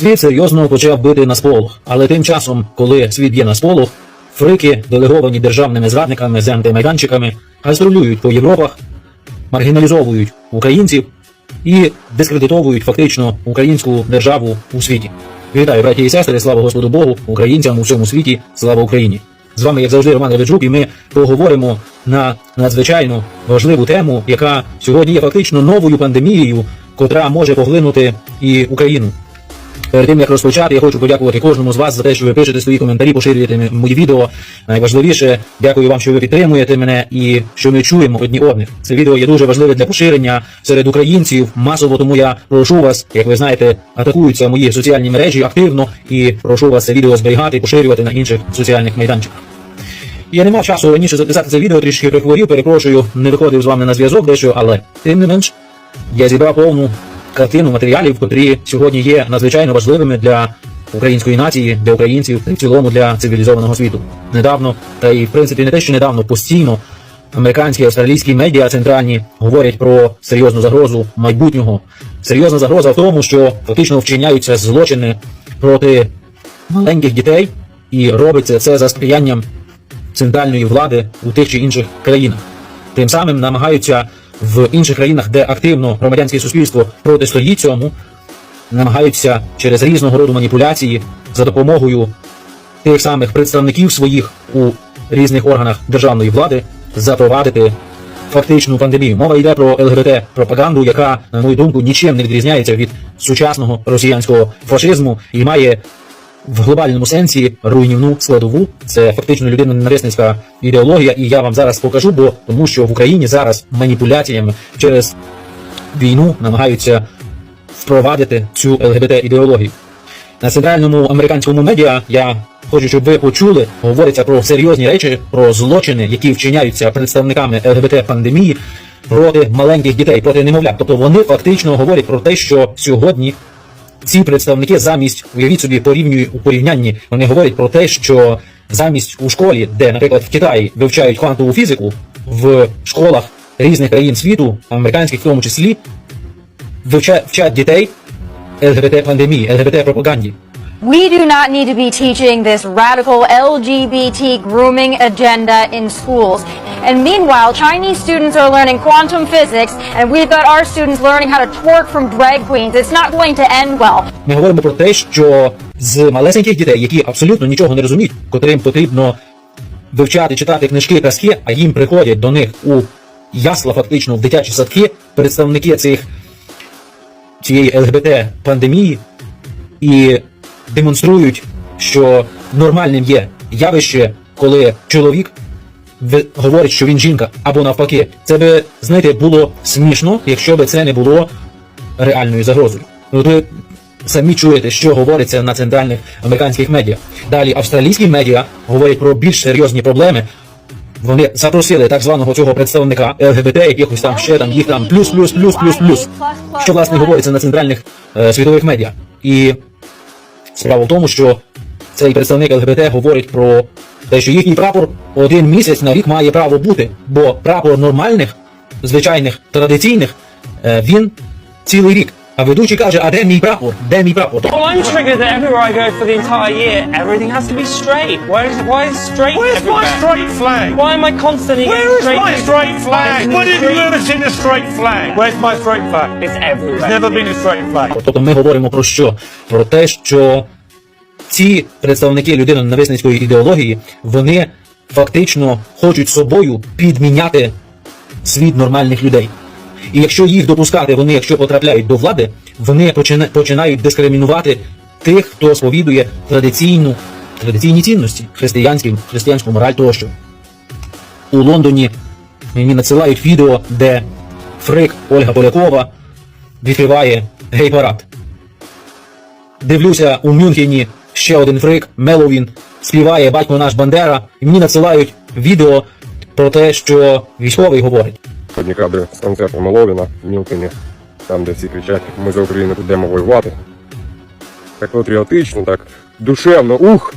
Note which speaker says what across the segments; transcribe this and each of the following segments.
Speaker 1: Світ серйозно почав бити на сполох, але тим часом, коли світ б'є на сполох, фрики, делеговані державними зрадниками з антимайданчиками, гастролюють по Європах, маргіналізовують українців і дискредитовують фактично українську державу у світі. Вітаю, браті і сестри, слава Господу Богу, українцям у всьому світі, слава Україні! З вами, як завжди, Роман Реведжук, і ми поговоримо на надзвичайно важливу тему, яка сьогодні є фактично новою пандемією, котра може поглинути і Україну. Перед тим як розпочати, я хочу подякувати кожному з вас за те, що ви пишете свої коментарі, поширюєте мої відео. Найважливіше, дякую вам, що ви підтримуєте мене і що ми чуємо одні одних. Це відео є дуже важливе для поширення серед українців масово, тому я прошу вас, як ви знаєте, атакуються мої соціальні мережі активно і прошу вас це відео зберігати і поширювати на інших соціальних майданчиках. Я не мав часу раніше записати це відео, трішки прихворів, перепрошую, не виходив з вами на зв'язок дещо, але тим не менш, я зібрав повну картину матеріалів, котрі сьогодні є надзвичайно важливими для української нації, для українців й в цілому для цивілізованого світу. Недавно, та й в принципі не те, що недавно, постійно американські австралійські медіа центральні говорять про серйозну загрозу майбутнього. Серйозна загроза в тому, що фактично вчиняються злочини проти маленьких дітей, і робиться це за сприянням центральної влади у тих чи інших країнах. Тим самим намагаються в інших країнах, де активно громадянське суспільство протистоїть цьому, намагаються через різного роду маніпуляції за допомогою тих самих представників своїх у різних органах державної влади запровадити фактичну пандемію. Мова йде про ЛГБТ пропаганду, яка, на мою думку, нічим не відрізняється від сучасного росіянського фашизму і має в глобальному сенсі руйнівну складову. Це фактично людиноненависницька ідеологія, і я вам зараз покажу, бо тому що в Україні зараз маніпуляціями через війну намагаються впровадити цю ЛГБТ ідеологію. На центральному американському медіа я хочу, щоб ви почули, говориться про серйозні речі, про злочини, які вчиняються представниками ЛГБТ пандемії проти маленьких дітей, проти немовлят. Тобто вони фактично говорять про те, що сьогодні ці представники замість уявіть собі порівнює у порівнянні, вони говорять про те, що замість у школі, де, наприклад, в Китаї вивчають квантову фізику, в школах різних країн світу, американських в тому числі, вчать дітей ЛГБТ пандемії, ЛГБТ пропаганді.
Speaker 2: We do not need to be teaching this radical LGBT grooming agenda in schools. And meanwhile, Chinese students are learning quantum physics, and we've got our students learning how to twerk from drag queens. It's not going to end well.
Speaker 1: Ми говоримо про те, що з малесеньких дітей, які абсолютно нічого не розуміють, котрим потрібно вивчати, читати книжки, казки, а їм приходять до них у ясла, фактично в дитячі садки, представники цих цієї ЛГБТ пандемії і демонструють, що нормальним є явище, коли чоловік говорить, що він жінка, або навпаки. Це би, знаєте, було смішно, якщо би це не було реальною загрозою. Ну, ви самі чуєте, що говориться на центральних американських медіа. Далі австралійські медіа говорять про більш серйозні проблеми. Вони запросили так званого цього представника ЛГБТ, якихось там ще там їх там плюс, плюс, плюс, плюс, плюс. Що власне говориться на центральних е, світових медіа. І справа в тому, що цей представник ЛГБТ говорить про те, що їхній прапор один місяць на рік має право бути, бо прапор нормальних, звичайних, традиційних, е, він цілий рік. А ведучий каже, а де мій прапор? Де мій прапор?
Speaker 3: Well, I'm triggered that everywhere I go for the entire year, everything has to be straight. Why is, why is straight
Speaker 4: Where's my
Speaker 3: everywhere?
Speaker 4: straight flag?
Speaker 3: Why am I constantly
Speaker 4: Where is
Speaker 3: straight
Speaker 4: my straight flag?
Speaker 3: Street.
Speaker 4: ever seen a straight flag? Where's my straight flag?
Speaker 3: It's everywhere.
Speaker 4: There's never been a straight flag.
Speaker 1: Тобто ми говоримо про що? Про те, що ці представники людиноненависницької ідеології, вони фактично хочуть собою підміняти світ нормальних людей. І якщо їх допускати, вони, якщо потрапляють до влади, вони починають дискримінувати тих, хто сповідує традиційну, традиційні цінності, християнські, християнську мораль тощо. У Лондоні мені надсилають відео, де фрик Ольга Полякова відкриває гей-парад. Дивлюся у Мюнхені ще один фрик, Меловін, співає батько наш Бандера, і мені надсилають відео про те, що військовий говорить.
Speaker 5: Одні кадри з концерту Маловіна в Мілкіні, там, де всі кричать, ми за Україну підемо воювати. Так патріотично, так душевно, ух!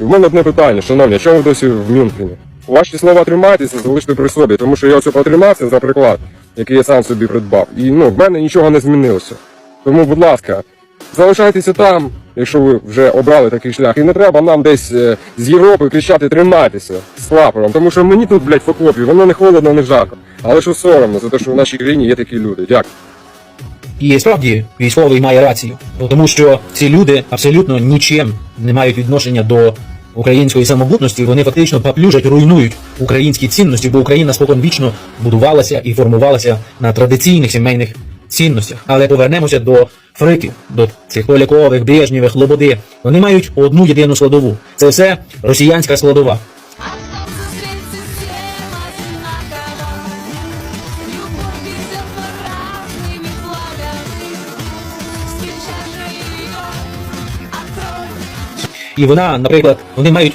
Speaker 5: В мене одне питання, шановні, чому ви досі в Мюнхені? Ваші слова тримайтеся, залиште при собі, тому що я оце потримався за приклад, який я сам собі придбав. І ну, в мене нічого не змінилося. Тому, будь ласка, залишайтеся там, якщо ви вже обрали такий шлях. І не треба нам десь е, з Європи кричати тримайтеся з прапором. Тому що мені тут, блядь, в окопі, воно не холодно, не жарко. Але що соромно за те, що в нашій країні є такі люди. Дякую.
Speaker 1: І справді військовий має рацію, тому що ці люди абсолютно нічим не мають відношення до української самобутності. Вони фактично поплюжать, руйнують українські цінності, бо Україна споконвічно будувалася і формувалася на традиційних сімейних цінностях. Але повернемося до фриків, до цих Полякових, Брежнєвих, Лободи. Вони мають одну єдину складову. Це все росіянська складова. І вона, наприклад, вони мають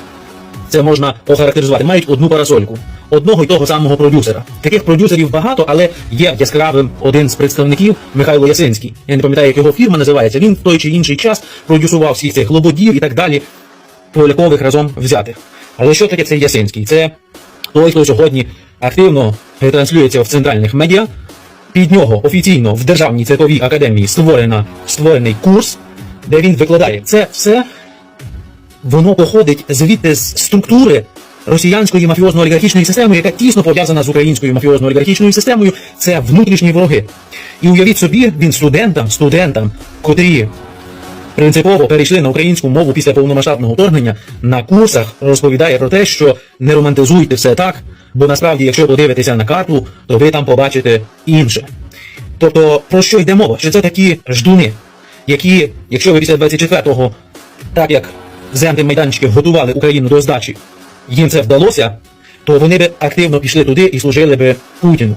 Speaker 1: це можна охарактеризувати, мають одну парасольку, одного й того самого продюсера. Таких продюсерів багато, але є яскравим один з представників Михайло Ясинський. Я не пам'ятаю, як його фірма називається. Він в той чи інший час продюсував всіх цих лободів і так далі, полякових разом взятих. Але що таке цей Ясинський? Це той, хто сьогодні активно транслюється в центральних медіа. Під нього офіційно в Державній церковій академії створена, створений курс, де він викладає. Це все воно походить звідти з структури росіянської мафіозно-олігархічної системи, яка тісно пов'язана з українською мафіозно-олігархічною системою. Це внутрішні вороги. І уявіть собі, він студентам, студентам, котрі принципово перейшли на українську мову після повномасштабного вторгнення, на курсах розповідає про те, що не романтизуйте все так, бо насправді, якщо подивитися на карту, то ви там побачите інше. Тобто, про що йде мова? Що це такі ждуни, які, якщо ви після 24-го, так як землі майданчики готували Україну до здачі, їм це вдалося, то вони би активно пішли туди і служили би Путіну.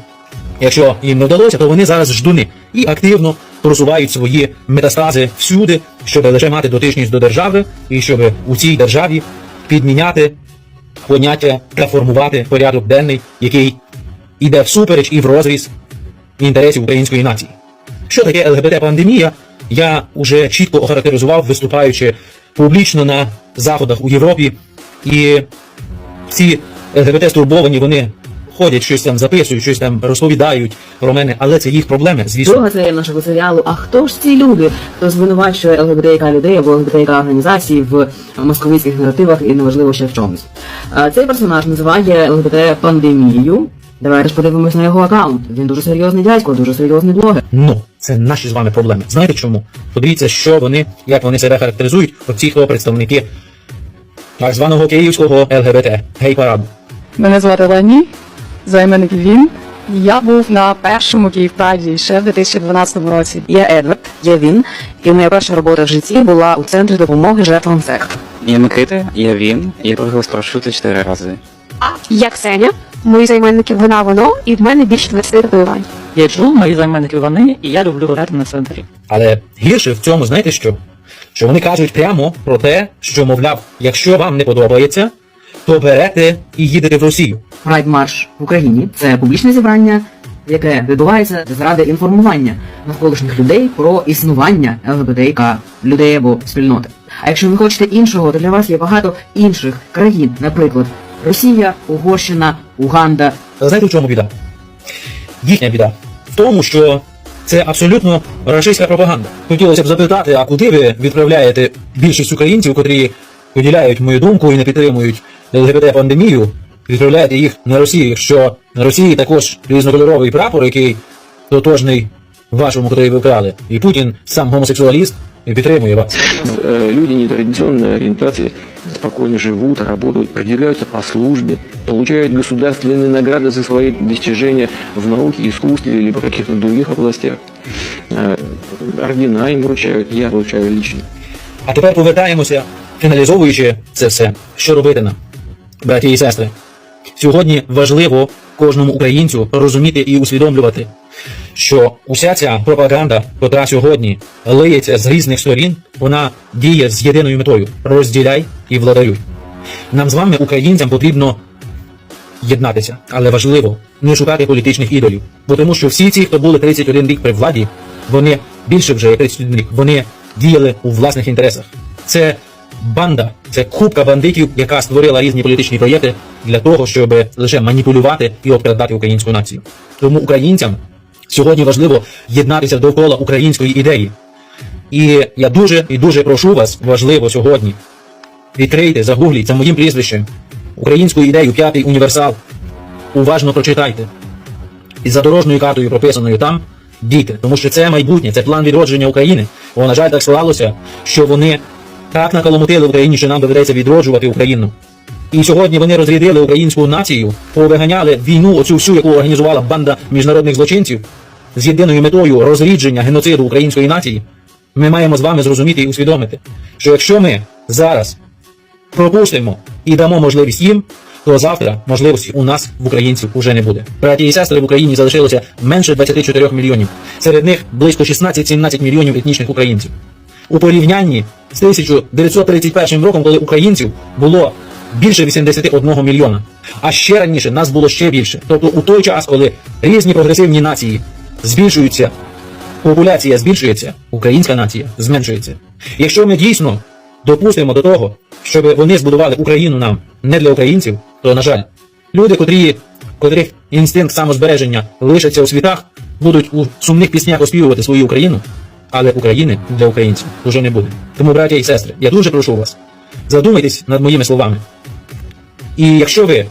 Speaker 1: Якщо їм не вдалося, то вони зараз ждуни і активно просувають свої метастази всюди, щоб лише мати дотичність до держави і щоб у цій державі підміняти поняття та формувати порядок денний, який іде всупереч і в розріз інтересів української нації. Що таке ЛГБТ-пандемія, я уже чітко охарактеризував, виступаючи публічно на заходах у Європі. І ці ЛГБТ стурбовані, вони ходять, щось там записують, щось там розповідають про мене, але це їх проблеми, звісно.
Speaker 6: Друга серія нашого серіалу. А хто ж ці люди, хто звинувачує ЛГБТК людей або ЛГБТК організації в московицьких наративах і неважливо ще в чомусь? Цей персонаж називає ЛГБТ пандемією. Давайте ж подивимось на його аккаунт. Він дуже серйозний дядько, дуже серйозний блогер.
Speaker 1: Ну, це наші з вами проблеми. Знаєте чому? Подивіться, що вони, як вони себе характеризують, оці хто представники так званого київського ЛГБТ, гей-параду.
Speaker 7: Мене звати Лені, займенник він. Я був на першому Київпраді ще в 2012 році.
Speaker 6: Я Едвард, я він, і моя перша робота в житті була у центрі допомоги жертвам сект.
Speaker 8: Я Микита, я він, я прыгав з парашути чотири рази.
Speaker 9: Я Ксеня, мої займенники вина воно, і в мене більше 20 татуювань.
Speaker 10: Я Джул, мої займенники вони, і я люблю гуляти на центрі.
Speaker 1: Але гірше в цьому, знаєте що? Що вони кажуть прямо про те, що, мовляв, якщо вам не подобається, то берете і їдете в Росію.
Speaker 6: Прайд марш в Україні це публічне зібрання, яке відбувається заради інформування навколишніх людей про існування ЛГБТК людей або спільноти. А якщо ви хочете іншого, то для вас є багато інших країн, наприклад, Росія, Угорщина, Уганда.
Speaker 1: Знаєте, в чому біда? Їхня біда в тому, що це абсолютно рашистська пропаганда. Хотілося б запитати, а куди ви відправляєте більшість українців, котрі поділяють мою думку і не підтримують ЛГБТ-пандемію, відправляєте їх на Росію, якщо на Росії також різнокольоровий прапор, який тотожний вашому, котрий ви вкрали. І Путін сам гомосексуаліст і підтримує вас.
Speaker 8: Э, Люди нетрадиционной ориентации спокойно живут, работают, определяются по службе, получают государственные награды за свои достижения в науке, искусстве или в каких-то других областях. Э, Ордена им вручают, я вручаю лично.
Speaker 1: А тепер повертаємося, фіналізовуючи це все. Що робити нам, браті і сестри? Сьогодні важливо кожному українцю розуміти і усвідомлювати, що уся ця пропаганда, котра сьогодні лиється з різних сторін, вона діє з єдиною метою розділяй і владарюй. Нам з вами, українцям, потрібно єднатися, але важливо не шукати політичних ідолів. Бо тому що всі ці, хто були 31 рік при владі, вони більше вже як 31 рік, вони діяли у власних інтересах. Це банда, це купка бандитів, яка створила різні політичні проєкти для того, щоб лише маніпулювати і обкрадати українську націю. Тому українцям сьогодні важливо єднатися довкола української ідеї. І я дуже і дуже прошу вас, важливо сьогодні. Відкрийте, загугліть за моїм прізвищем українську ідею, п'ятий універсал. Уважно прочитайте. І за дорожньою картою, прописаною там, дійте. Тому що це майбутнє, це план відродження України. Бо, на жаль, так склалося, що вони так накаламутили в Україні, що нам доведеться відроджувати Україну. І сьогодні вони розрядили українську націю, повиганяли війну, оцю всю, яку організувала банда міжнародних злочинців, з єдиною метою розрідження геноциду української нації. Ми маємо з вами зрозуміти і усвідомити, що якщо ми зараз пропустимо і дамо можливість їм, то завтра можливості у нас в українців уже не буде. Браті і сестри в Україні залишилося менше 24 мільйонів. Серед них близько 16-17 мільйонів етнічних українців. У порівнянні з 1931 роком, коли українців було більше 81 мільйона. А ще раніше нас було ще більше. Тобто у той час, коли різні прогресивні нації збільшуються, популяція збільшується, українська нація зменшується. Якщо ми дійсно допустимо до того, щоб вони збудували Україну нам не для українців, то на жаль, люди, котрі, котрих інстинкт самозбереження лишаться у світах, будуть у сумних піснях оспівувати свою Україну, але України для українців вже не буде. Тому, браття і сестри, я дуже прошу вас, задумайтесь над моїми словами. І якщо ви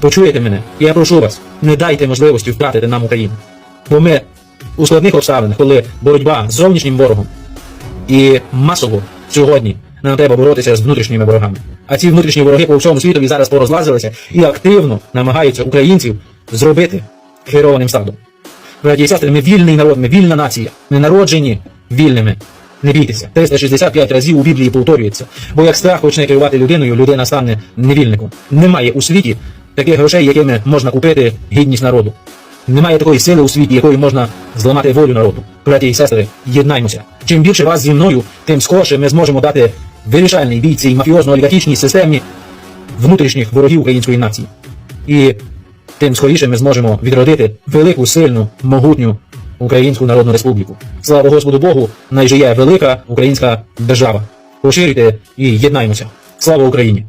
Speaker 1: почуєте мене, я прошу вас, не дайте можливості втратити нам Україну. Бо ми у складних обставинах, коли боротьба з зовнішнім ворогом і масово сьогодні нам треба боротися з внутрішніми ворогами. А ці внутрішні вороги по всьому світові зараз порозлазилися і активно намагаються українців зробити керованим стадом. Браті і сестри, ми вільний народ, ми вільна нація. Ми народжені вільними. Не бійтеся. 365 разів у Біблії повторюється. Бо як страх почне керувати людиною, людина стане невільником. Немає у світі таких грошей, якими можна купити гідність народу. Немає такої сили у світі, якою можна зламати волю народу. Браті і сестри, єднаймося. Чим більше вас зі мною, тим скорше ми зможемо дати вирішальний бій цій мафіозно-олігархічній системі внутрішніх ворогів української нації. І тим скоріше ми зможемо відродити велику, сильну, могутню Українську Народну Республіку. Слава Господу Богу, найжиє велика українська держава. Поширюйте і єднаймося. Слава Україні!